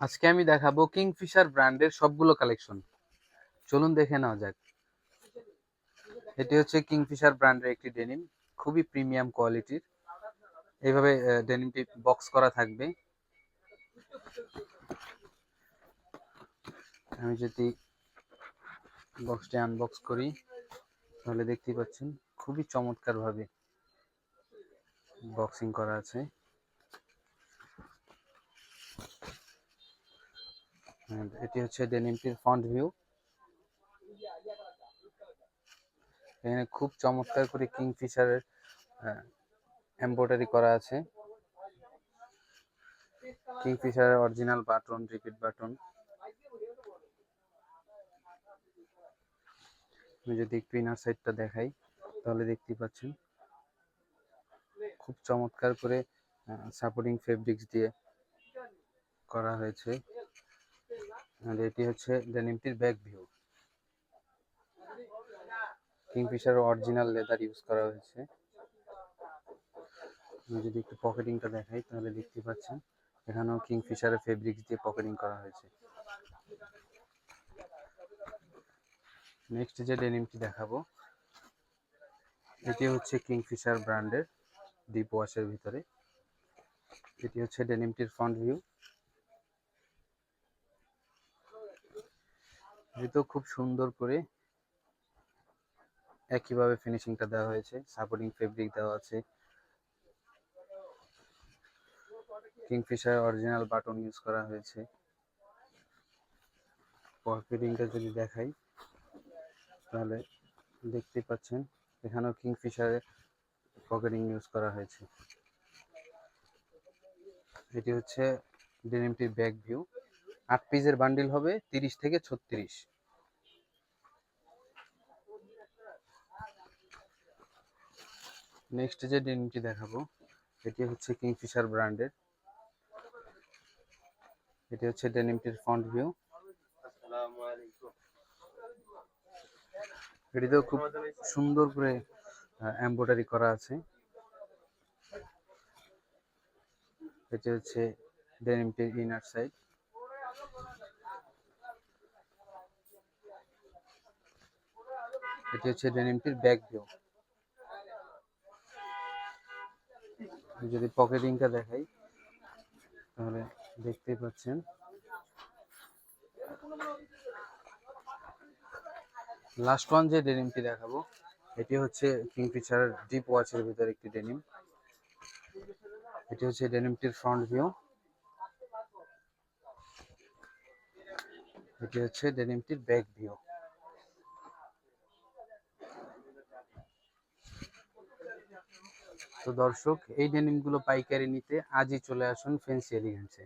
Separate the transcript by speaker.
Speaker 1: আজকে আমি দেখাবো কিংফিশার ব্র্যান্ডের সবগুলো কালেকশন। চলুন দেখে নেওয়া যাক। এটি হচ্ছে কিংফিশার ব্র্যান্ডের একটি ডেনিম, খুবই প্রিমিয়াম কোয়ালিটির। এইভাবে ডেনিমটি বক্স করা থাকবে। আমি যদি বক্সটি আনবক্স করি, তাহলে দেখতেই পাচ্ছেন, খুবই চমৎকার ভাবে বক্সিং করা আছে। এটি হচ্ছে ডেনিমটির ফ্রন্ট ভিউ এখানে খুব চমৎকার করে কিংফিশারের এমব্রয়ডারি করা আছে। কিংফিশারের অরিজিনাল বাটন রিপিট বাটন আমি যদি একটু ইনার সাইডটা দেখাই, তাহলে দেখতেই পাচ্ছেন। খুব চমৎকার করে সাপোর্টিং ফেব্রিক্স দিয়ে করা হয়েছে। আর এটি হচ্ছে ডেনিমটির back view Kingfisher original leather use করা হয়েছে। আমি যদি একটু পকেটিংটা দেখাই, তাহলে দেখতে পাচ্ছেন, এখানেও কিংফিশারের ফেব্রিক্স দিয়ে পকেটিং করা হয়েছে। নেক্সট যে ডেনিমটি দেখাবো, এটি হচ্ছে কিংফিশার ব্র্যান্ডের ডিপ ওয়াশের ভিতরে। এটি হচ্ছে ডেনিমটির ফ্রন্ট ভিউ এটিতেও খুব সুন্দর করে একইভাবে ফিনিশিংটা দেওয়া হয়েছে সাপোর্টিং ফেব্রিক দেওয়া আছে। কিংফিশার অরিজিনাল বাটন ইউজ করা হয়েছে। পকেটিংটা যদি দেখাই, তাহলে দেখতে পাচ্ছেন, এখানেও কিংফিশারের পকেটিং ইউজ করা হয়েছে। এটি হচ্ছে ডেনিমটির ব্যাক ভিউ আট পিসের বান্ডিল হবে তিরিশ থেকে ছত্রিশ। নেক্সট যে ডেনিমটি দেখাবো, এটি হচ্ছে কিংফিশার ব্র্যান্ডের এটি হচ্ছে ডেনিমটির ফ্রন্ট ভিউ এটিতেও খুব সুন্দর করে এমব্রয়ডারি করা আছে। এটি হচ্ছে ডেনিমটির ইনার সাইড এটি হচ্ছে ডেনিমটির ব্যাক ভিউ যদি পকেটিংটা দেখাই, তাহলে দেখতেই পাচ্ছেন। লাস্ট ওয়ান যে ডেনিমটি দেখাবো, এটি হচ্ছে কিংফিশার ডিপ ওয়াচের ভিতরে একটি ডেনিম এটি হচ্ছে ডেনিমটির ফ্রন্ট ভিউ এটি হচ্ছে ডেনিমটির ব্যাক ভিউ তো দর্শক এই ডেনিমগুলো পাইকারি নিতে আজই চলে আসুন ফেন্সি এলিগেন্সে